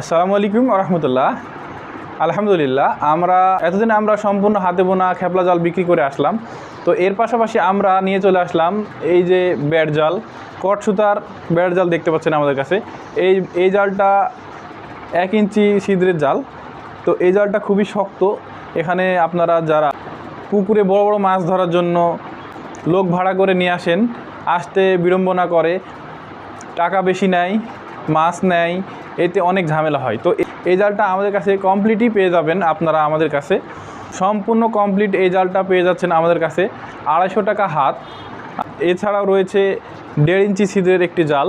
আসসালামু আলাইকুম রহমতুল্লাহ আলহামদুলিল্লাহ, আমরা এতদিন আমরা সম্পূর্ণ হাতে বোনা খেপলা জাল বিক্রি করে আসলাম। তো এর পাশাপাশি আমরা নিয়ে চলে আসলাম এই যে ব্যাট জাল কট সুতার ব্যাট জাল দেখতে পাচ্ছেন আমাদের কাছে। এই এই জালটা এক ইঞ্চি ছিদ্রের জাল। তো এই জালটা খুবই শক্ত। এখানে আপনারা যারা পুকুরে বড় বড় মাছ ধরার জন্য লোক ভাড়া করে নিয়ে আসেন, আসতে বিড়ম্বনা করে, টাকা বেশি নেয় মাছ নেয়, এতে অনেক ঝামেলা হয়। তো এই জালটা আমাদের কাছে কমপ্লিটই পেয়ে যাবেন আপনারা আমাদের কাছে। সম্পূর্ণ কমপ্লিট এই জালটা পেয়ে যাচ্ছেন আমাদের কাছে। আড়াইশো টাকা হাত। এছাড়াও রয়েছে দেড় ইঞ্চি সিদের একটি জাল।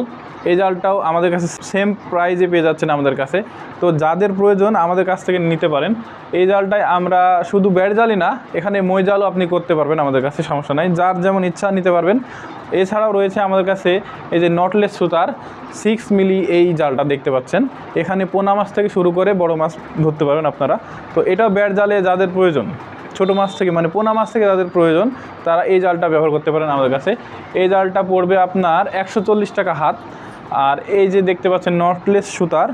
এই জালটাও আমাদের কাছে সেম প্রাইজে পেয়ে যাচ্ছেন আমাদের কাছে। তো যাদের প্রয়োজন আমাদের কাছ থেকে নিতে পারেন। এই জালটায় আমরা শুধু ব্যাট জালই না, এখানে মই জালও আপনি করতে পারবেন আমাদের কাছে, সমস্যা নাই। যার যেমন ইচ্ছা নিতে পারবেন। এছাড়াও রয়েছে আমাদের কাছে এই যে নটলেস সুতার সিক্স মিলি এই জালটা দেখতে পাচ্ছেন। এখানে পোনা মাছ থেকে শুরু করে বড় মাছ ধরতে পারবেন আপনারা। তো এটাও ব্যাট জালে যাদের প্রয়োজন, ছোটো মাছ থেকে মানে পোনা মাছ থেকে যাদের প্রয়োজন, তারা এই জালটা ব্যবহার করতে পারেন আমাদের কাছে। এই জালটা পড়বে আপনার একশো চল্লিশ টাকা হাত। আর এই যে দেখতে পাচ্ছেন নটলেস সুতার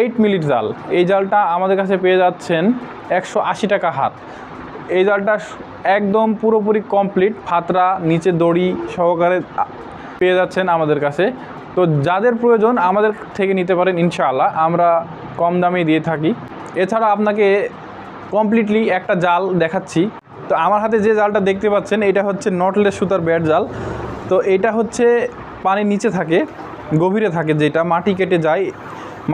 এইট মিলিট জাল। এই জালটা আমাদের কাছে পেয়ে যাচ্ছেন একশো আশি টাকা হাত। এই জালটা একদম পুরোপুরি কমপ্লিট ফাতরা, নিচে দড়ি সহকারে পেয়ে যাচ্ছেন আমাদের কাছে। তো যাদের প্রয়োজন আমাদের থেকে নিতে পারেন ইনশাআল্লাহ, আমরা কম দামে দিয়ে থাকি। এছাড়া আপনাকে কমপ্লিটলি একটা জাল দেখাচ্ছি। তো আমার হাতে যে জালটা দেখতে পাচ্ছেন, এটা হচ্ছে নটলেস সুতার ব্যাট জাল। তো এটা হচ্ছে পানির নিচে থাকে। গভীরে থাকে যেটা মাটি কেটে যায়।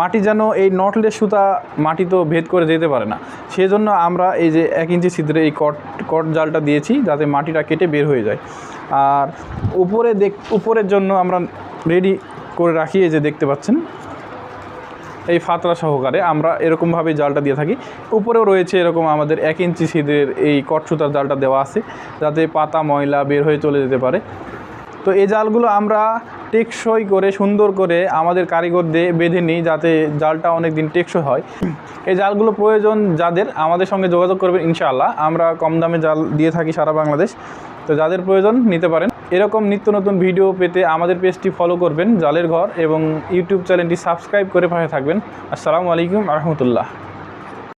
মাটি যেন এই নটলেস সুতা মাটি তো ভেদ করে যেতে পারে না। সেজন্য আমরা এই যে এক ইঞ্চি ছিদ্রে এই কট কট জালটা দিয়েছি যাতে মাটিটা কেটে বের হয়ে যায়। আর উপরে দেখ, উপরের জন্য আমরা রেডি করে রাখি এই যে দেখতে পাচ্ছেন। এই ফাতরা সহকারে আমরা এরকমভাবে জালটা দিয়ে থাকি। উপরেও রয়েছে এরকম আমাদের এক ইঞ্চি সিদের এই কটসুতার জালটা দেওয়া আছে, যাতে পাতা, ময়লা বের হয়ে চলে যেতে পারে। তো এই জালগুলো আমরা টেকসই করে, সুন্দর করে আমাদের কারিগর দিয়ে বেঁধে নিই যাতে জালটা অনেক দিন টেকসই হয়। এই জালগুলো প্রয়োজন যাদের, আমাদের সঙ্গে যোগাযোগ করবেন ইনশাআল্লাহ। আমরা কম দামে জাল দিয়ে থাকি সারা বাংলাদেশ। তো যাদের প্রয়োজন নিতে পারেন। এরকম নিত্য নতুন ভিডিও পেতে আমাদের পেজটি ফলো করবেন, জালের ঘর এবং ইউটিউব চ্যানেলটি সাবস্ক্রাইব করে পাশে থাকবেন। আসসালামু আলাইকুম রহমতুল্লাহ